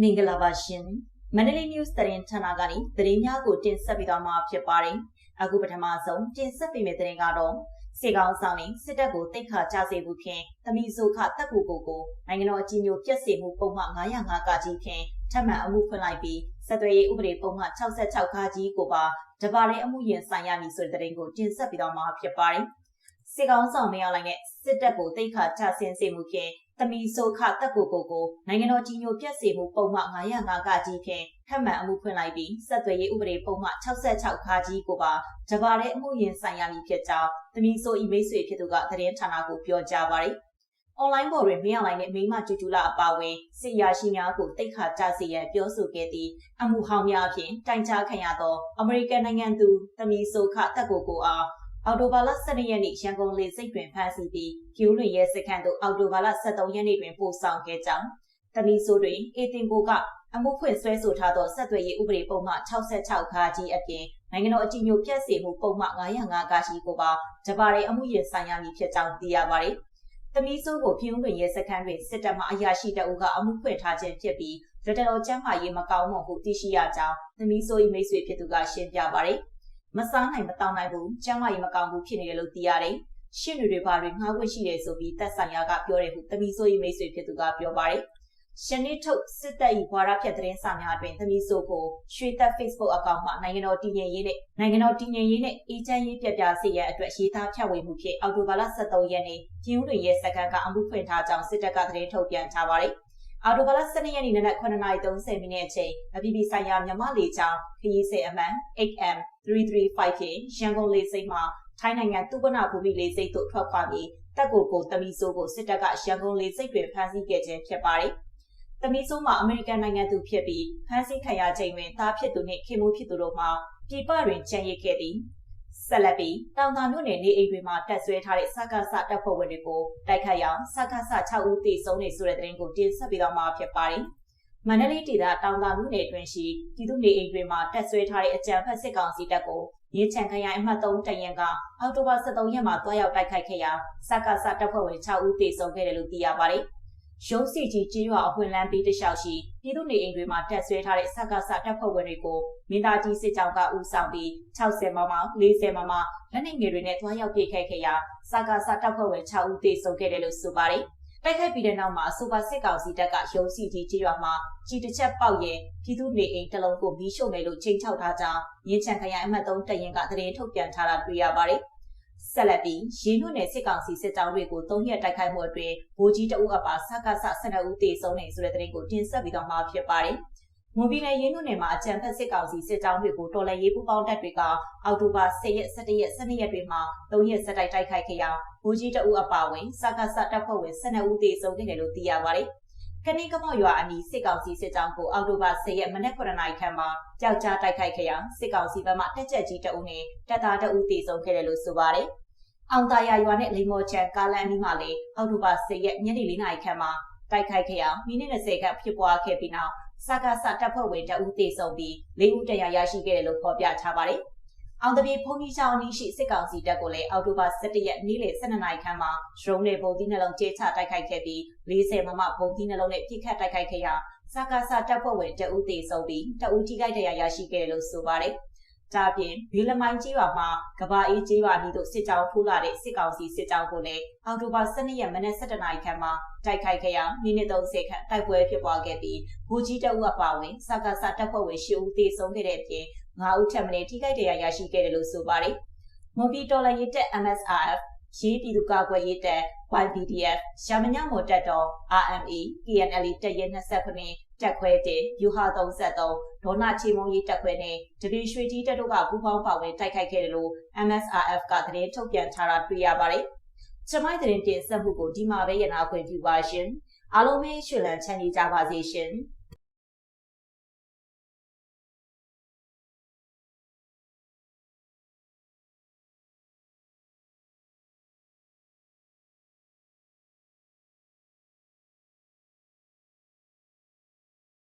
မင်္ဂလာပါရှင်မန္တလေး news သတင်းဌာနကနေသတင်းများကိုတင်ဆက်ပေးသွားမှာဖြစ်ပါတယ်အခုပထမဆုံးတင်ဆက်ပေးမယ့်သတင်းကတော့စေကောင်ဆောင်နေစစ်တပ်ကိုတိတ်ခါကြစေမှုဖြင့်သမီးဆိုခတက်ကူကိုကိုနိုင်ငံတော်အကြီးအကျယ်ပြက်စီမှုပုံမှန်905ကကြီးဖြင့်ထပ်မံအမှုဖွင့်လိုက်ပြီးဆက်သွယ်ရေးဥပဒေပုံမှန်66ခါကြီးကိုပါတပါရဲအမှုရင်ဆိုင်ရမည်ဆိုတဲ့သတင်းကိုတင်ဆက်ပေးသွားမှာဖြစ်ပါတယ်စေကောင်ဆောင်မရောက်လိုက်တဲ့စစ်တပ်ကိုတိတ်ခါကြဆင်းစေမှုဖြင့် သမီးဆိုခတက်ကိုကိုကိုနိုင်ငံတော်ကြီးညိုပြက်စီမှုပုံမှန်905ကကြီးဖြင့်ထပ်မံအမှုဖွင့်လိုက်ပြီးဆက်သွယ်ရေးဥပဒေပုံမှန်66ခါကြီးကိုပါဂျပါတဲ့အမှုရင်ဆိုင်ရမည်ဖြစ်ကြောင်းသမီးဆိုဤမိတ်ဆွေဖြစ်သူကသတင်းဌာနကိုပြောကြားပါတယ်။ online ပေါ်တွင်မင်းအောင်လိုင်းနဲ့မိမကျူကျူလာအပါဝင်စစ်ရရှိများကိုတိတ်ခါကြစေရန်ပြောဆိုခဲ့သည့်အမှုဟောင်းများဖြင့်တိုင်ကြားခံရသောအမေရိကန်နိုင်ငံသူသမီးဆိုခတက်ကိုကိုအား အော်တိုဘာလ12ရက်နေ့ရန်ကုန်လေစိတ်တွင်ဖမ်းဆီးပြီးကျူးလွန်ရဲစခန်းသို့အော်တိုဘာလ13ရက်နေ့တွင်ပို့ဆောင်ခဲ့ကြောင်းတမီဆိုတွင်အေတင်ကိုကအမှုဖွင့်ဆွဲဆိုထားသောဆက်သွယ်ရေးဥပဒေပုံမှ66ခါကြီးအပြင်နိုင်ငံတော်အကြီးအကျယ်ပြည့်စုံမှုပုံမှ905ခါရှိကိုပါဂျပါရဲအမှုရင်ဆိုင်ရမည်ဖြစ်ကြောင်းသိရပါတယ်။တမီဆိုကိုပြုံးတွင်ရဲစခန်းတွင်စစ်တပ်မှအရာရှိတအုပ်ကအမှုဖွင့်ထားခြင်းဖြစ်ပြီးရတတော်ကျမ်းမာရေးမကောင်းမှုကိုသိရှိရကြောင်းတမီဆို၏မိတ်ဆွေဖြစ်သူကရှင်းပြပါတယ်။ မစားနိုင်မတောင်းနိုင်ဘူးကျန်းမာရေးမကောင်းဘူးဖြစ်နေတယ်လို့သိရတယ်။ရှင်းတွေတွေဘာတွေငှားခွင့်ရှိတယ်ဆိုပြီးသက်ဆိုင်ရာကပြောတယ်ဟုတမီဆို၏မိတ်ဆွေဖြစ်သူကပြောပါတယ်။ရှနေ့ထုတ်စစ်တပ်၏ဘွာရဖြတ်သတင်းစာများအတွင်သမီးဆိုကိုရွှေသက် Facebook အကောင့်မှာနိုင်ငံတော်တည်ငြိမ်ရေးနဲ့နိုင်ငံတော်တည်ငြိမ်ရေးနဲ့အေဂျင့်ရေးပြပြစေရန်အတွက်ရေးသားဖြန့်ဝေမှုဖြင့်အောက်တိုဘာလ23ရက်နေ့ပြည်ဦးတွင်ရဲစခန်းကအမှုဖွင့်ထားကြောင်းစစ်တပ်ကသတင်းထုတ်ပြန်ထားပါတယ်။ အော်တိုဘာလ12ရက်နေ့နနက်9:30မိနစ်အချိန်အပြည်ပြည်ဆိုင်ရာမြန်မာလေကြောင်းခရီးစဉ်အမှန် 8M335 ဖြင့်ရန်ကုန်လေဆိပ်မှထိုင်းနိုင်ငံတူပနာဘူမိလေဆိပ်သို့ထွက်ခွာပြီးတက်ကိုကိုတမီဆိုးကိုစစ်တပ်ကရန်ကုန်လေဆိပ်တွင်ဖမ်းဆီးခဲ့ခြင်းဖြစ်ပါတယ်။တမီဆိုးမှာအမေရိကန်နိုင်ငံသူဖြစ်ပြီးဖမ်းဆီးခံရချိန်တွင်သားဖြစ်သူနှင့်ခင်မိုးဖြစ်သူတို့မှပြည်ပတွင်ကြံရစ်ခဲ့သည်။ ဆက်လက်ပြီးတောင်သာမြို့နယ်နေအိမ်တွေမှာတက်ဆွဲထားတဲ့စကားစတပ်ဖွဲ့ဝင်တွေကိုတိုက်ခတ်ရောင်စကားစ6ဦးသေဆုံးနေဆိုတဲ့သတင်းကိုတင်ဆက်ပေးတော့မှာဖြစ်ပါတယ်။မန္တလေးဒေသတောင်သာမြို့နယ်တွင်ရှိပြည်သူနေအိမ်တွေမှာတက်ဆွဲထားတဲ့အကြံဖက်စစ်ကောင်စီတပ်ကိုရင်းချန်ခရိုင်အမှတ်3တရင်ကအောက်တိုဘာ23ရက်မှာတွားရောက်တိုက်ခိုက်ခဲ့ရာစကားစတပ်ဖွဲ့ဝင်6ဦးသေဆုံးခဲ့တယ်လို့သိရပါတယ်။ ရုံးစီကြီးကျေးရွာအဝင်လန်းပြီးတလျှောက်ရှိပြည်သူနေအိမ်တွေမှာတက်ဆွဲထားတဲ့စကားစတပ်ဖွဲ့ဝင်တွေကိုမင်းသားကြီးစစ်ကြောင်းကဦးဆောင်ပြီး60မမ40မမလက်နက်ငယ်တွေနဲ့တွားရောက်ပြိခဲ့ခဲ့ရာစကားစတပ်ဖွဲ့ဝင်6ဦးသေဆုံးခဲ့တယ်လို့ဆိုပါတယ်။တိုက်ခိုက်ပြီးတဲ့နောက်မှာစူပါစစ်ကောင်စီတပ်ကရုံးစီကြီးကျေးရွာမှာကြီးတစ်ချက်ပေါက်ရင်ပြည်သူနေအိမ်တလုံးကိုမီးရှို့မယ်လို့ချိန်ချောက်ထားကြောင်းရင်းချန်ခရိုင်အမှတ်3တရင်ကသတင်းထုတ်ပြန်ထားတာတွေ့ရပါတယ်။ ဆက်လက်ပြီးရင်းနှုတ်နယ်စစ်ကောင်စီစစ်ကြောင်းတွေကို၃ရက်တိုက်ခိုက်မှုအတွင်းဗိုလ်ကြီးတအုပ်အပါစကားဆ12ဦးသေဆုံးနေဆိုတဲ့သတင်းကိုတင်ဆက်ပြီးတော့မှာဖြစ်ပါတယ်။မွန်ပြည်နယ်ရင်းနှုတ်နယ်မှာအကြံဖက်စစ်ကောင်စီစစ်ကြောင်းတွေကိုတော်လှန်ရေးပူးပေါင်းတပ်တွေကအောက်တိုဘာ10ရက်17ရက်12ရက်တွေမှာ၃ရက်ဆက်တိုက်တိုက်ခိုက်ခဲ့ရာဗိုလ်ကြီးတအုပ်အပါဝင်စကားဆတပ်ဖွဲ့ဝင်12ဦးသေဆုံးခဲ့တယ်လို့သိရပါတယ်။ ခဏကမောက်ရွာအနီးစစ်ကောင်စီစစ်ကြောင်းကိုအောက်တိုဘာ10ရက်မနက်9:00နာရီခန့်မှာကြောက်ကြားတိုက်ခိုက်ခဲ့ရာစစ်ကောင်စီဘက်မှတက်ချက်ကြီးတအုပ်နဲ့တပ်သားတအုပ်သေဆုံးခဲ့တယ်လို့ဆိုပါတယ်။အောင်သာယာရွာနဲ့လိမ္မော်ချန်ကားလမ်းအနီးမှာလည်းအောက်တိုဘာ10ရက်ညနေ4နာရီခန့်မှာတိုက်ခိုက်ခဲ့အောင်မိနစ်20ခန့်ဖြစ်ပွားခဲ့ပြီးနောက်စကားစတပ်ဖွဲ့ဝင်တအူးတေဆုံးပြီး၄ဦးတရားရရှိခဲ့တယ်လို့ဖော်ပြထားပါတယ်။ အောင်တပြေဖုန်ကြီးချောင်းအနီးရှိစစ်ကောင်စီတပ်ကိုလည်းအောက်တိုဘာ17ရက်နေ့လယ်12နာရီခန့်မှာဒရုန်းနဲ့ပုံသီးနှလုံးကျဲချတိုက်ခိုက်ခဲ့ပြီး40မမပုံသီးနှလုံးနဲ့ပြစ်ခတ်တိုက်ခိုက်ခဲ့ရာစကားစတပ်ဖွဲ့ဝင်တအူးတေဆုံးပြီးတအူးထိခိုက်တရားရရှိခဲ့တယ်လို့ဆိုပါတယ်။ဒါပြင်ဘေးလမိုင်းကြီးရွာမှာကဘာအေးကြီးရွာပြီးသို့စစ်ကြောင်းထိုးလာတဲ့စစ်ကောင်စီစစ်ကြောင်းကိုလည်းအောက်တိုဘာ12ရက်မနက်7:00နာရီခန့်မှာတိုက်ခိုက်ခဲ့ရာမိနစ်30ခန့်တိုက်ပွဲဖြစ်ပွားခဲ့ပြီးဘူကြီးတအုပ်အပါဝင်စကားစတပ်ဖွဲ့ဝင်10ဦးသေဆုံးခဲ့တဲ့အပြင် 9ဦးထပ်မံထိခိုက်ဒဏ်ရာရရှိခဲ့တယ်လို့ဆိုပါတယ်။မွန်ပြည်တော်လှန်ရေးတပ် MSRF ရေးပြည်သူ့ကာကွယ်ရေးတပ် YPDF ရှာမညမော်တပ်တော် RMA KNL တပ်ရဲ29တက်ခွဲတင်ယူဟာ33ဒေါနာချေမုံရေးတက်ခွဲနဲ့တပီရွှေကြီးတက်တို့ကပူးပေါင်းပါဝင်တိုက်ခိုက်ခဲ့တယ်လို့ MSRF ကသတင်းထုတ်ပြန်ထားတာတွေ့ရပါတယ်။ကျမိုင်းသတင်းတင်ဆက်မှုကိုဒီမှာပဲရနာခွင့်ပြုပါရှင်။အားလုံးပဲရွှေလန်းချမ်းမြေကြပါစေရှင်။